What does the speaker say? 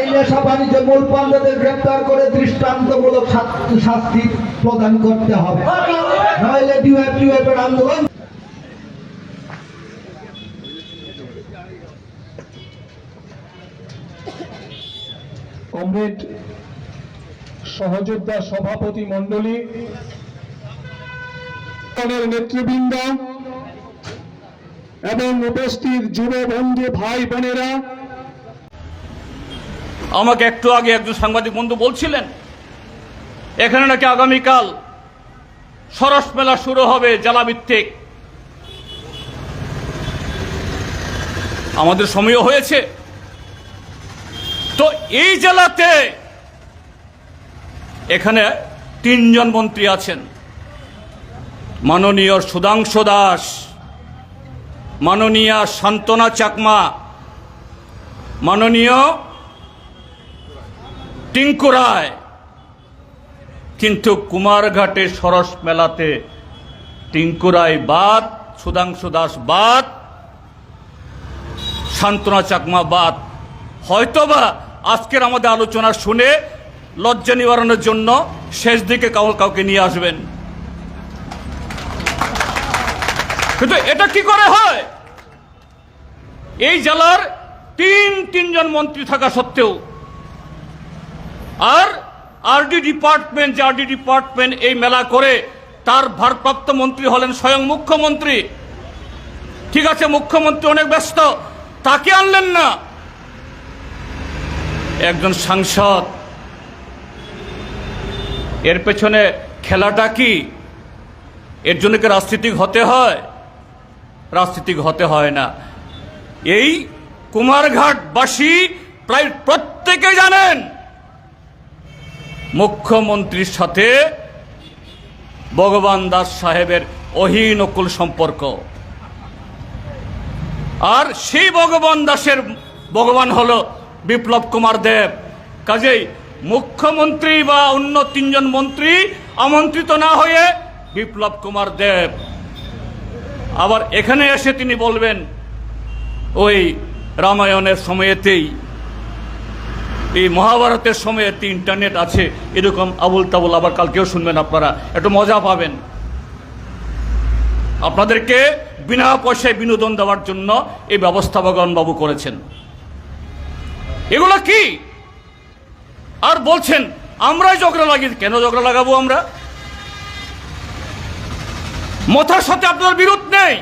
এই নেশা বাণিজ্য মূল পান্ডাদের গ্রেপ্তার করে দৃষ্টান্তমূলক শাস্তি প্রদান করতে হবে। নইলে এর আন্দোলন কমরেড সহযোদ্ধা সভাপতি মণ্ডলী দলের নেতৃবৃন্দ এবং উপস্থিত যুব বন্ধু ভাই বোনেরা, আমাকে একটু আগে একজন সাংবাদিক বন্ধু বলছিলেন, এখানে নাকি আগামীকাল সরস মেলা শুরু হবে জেলাভিত্তিক। আমাদের সময়ও হয়েছে। তো এই জেলাতে এখানে তিনজন মন্ত্রী আছেন। মাননীয় সুধাংশু দাস মাননীয়া শান্তনা চাকমা, মাননীয় টিঙ্কু রায়, কিন্তু কুমারঘাটে সরস মেলাতে টিঙ্কু রায় বাদ, সুধাংশু দাস বাদ, সান্ত্বনা চাকমা বাদ। হয়তোবা আজকের আমাদের আলোচনা শুনে লজ্জা নিবারণের জন্য শেষ দিকে কাউ কাউকে নিয়ে আসবেন। কিন্তু এটা কি করে হয়? এই জেলার তিন, তিনজন মন্ত্রী থাকা সত্ত্বেও আর আরডি ডিপার্টমেন্ট যে আরডি ডিপার্টমেন্ট এই মেলা করে তার ভারপ্রাপ্ত মন্ত্রী হলেন স্বয়ং মুখ্যমন্ত্রী। ঠিক আছে, মুখ্যমন্ত্রী অনেক ব্যস্ত, তাকে আনলেন না। একজন সাংসদ। এর পেছনে খেলাটা কি? এর জন্য কি রাজনীতিক হতে হয়? রাজনীতিক হতে হয় না। এই কুমারঘাটবাসী প্রায় প্রত্যেকে জানেন, মুখ্যমন্ত্রীর সাথে ভগবান দাস সাহেবের অহিনকুল সম্পর্ক। আর সেই ভগবান দাসের ভগবান হল বিপ্লব কুমার দেব। কাজেই মুখ্যমন্ত্রী বা অন্য তিনজন মন্ত্রী আমন্ত্রিত না হয়ে বিপ্লব কুমার দেব আবার এখানে এসে তিনি বলবেন, ওই রামায়ণের সময়েতেই, এই মহাভারতের সময়ে একটি ইন্টারনেট আছে, এরকম আবুল তাবুল আবার কালকেও শুনবেন আপনারা, একটু মজা পাবেন। আপনাদেরকে বিনা পয়সায় বিনোদন দেওয়ার জন্য এই ব্যবস্থা ভগবান বাবু করেছেন। এগুলো কি? আর বলছেন, আমরাই ঝগড়া লাগি, কেন ঝগড়া লাগাবো আমরা? মথার সাথে আপনার বিরোধ নেই।